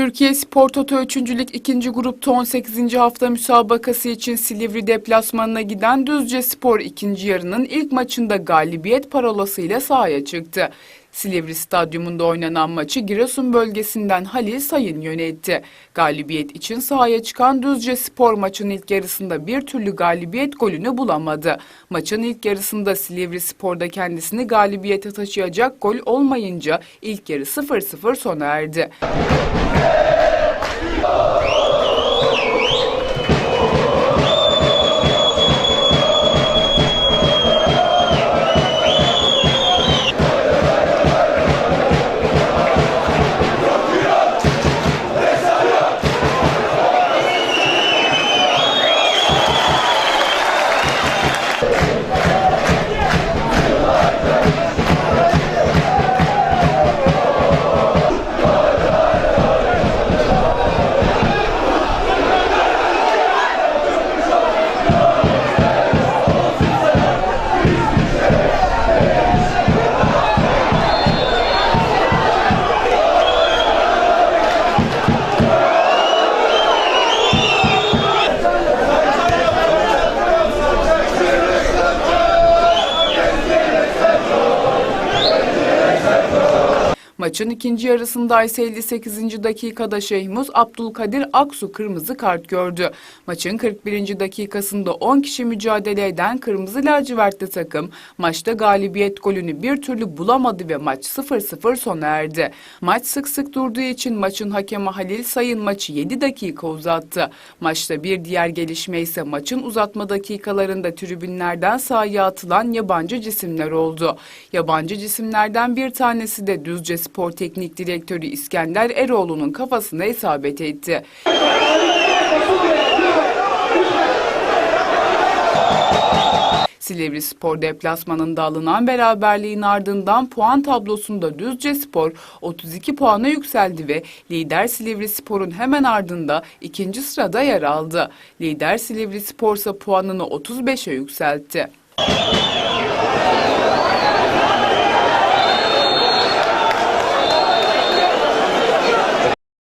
Türkiye Spor Toto 3. Lig 2. grupta 18. hafta müsabakası için Silivri deplasmanına giden Düzce Spor ikinci yarının ilk maçında galibiyet parolasıyla sahaya çıktı. Silivri Stadyumunda oynanan maçı Giresun bölgesinden Halil Sayın yönetti. Galibiyet için sahaya çıkan Düzce Spor maçın ilk yarısında bir türlü galibiyet golünü bulamadı. Maçın ilk yarısında Silivri Spor'da kendisini galibiyete taşıyacak gol olmayınca ilk yarı 0-0 sona erdi. Maçın ikinci yarısında ise 58. dakikada Şehmuz Abdülkadir Aksu kırmızı kart gördü. Maçın 41. dakikasında 10 kişi mücadele eden kırmızı lacivertli takım maçta galibiyet golünü bir türlü bulamadı ve maç 0-0 sona erdi. Maç sık sık durduğu için maçın hakemi Halil Sayın maçı 7 dakika uzattı. Maçta bir diğer gelişme ise maçın uzatma dakikalarında tribünlerden sahaya atılan yabancı cisimler oldu. Yabancı cisimlerden bir tanesi de Düzce Spor Teknik Direktörü İskender Eroğlu'nun kafasına isabet etti. Silivri Spor deplasmanında alınan beraberliğin ardından puan tablosunda Düzce Spor 32 puana yükseldi ve lider Silivri Spor'un hemen ardında ikinci sırada yer aldı. Lider Silivri Spor ise puanını 35'e yükseltti.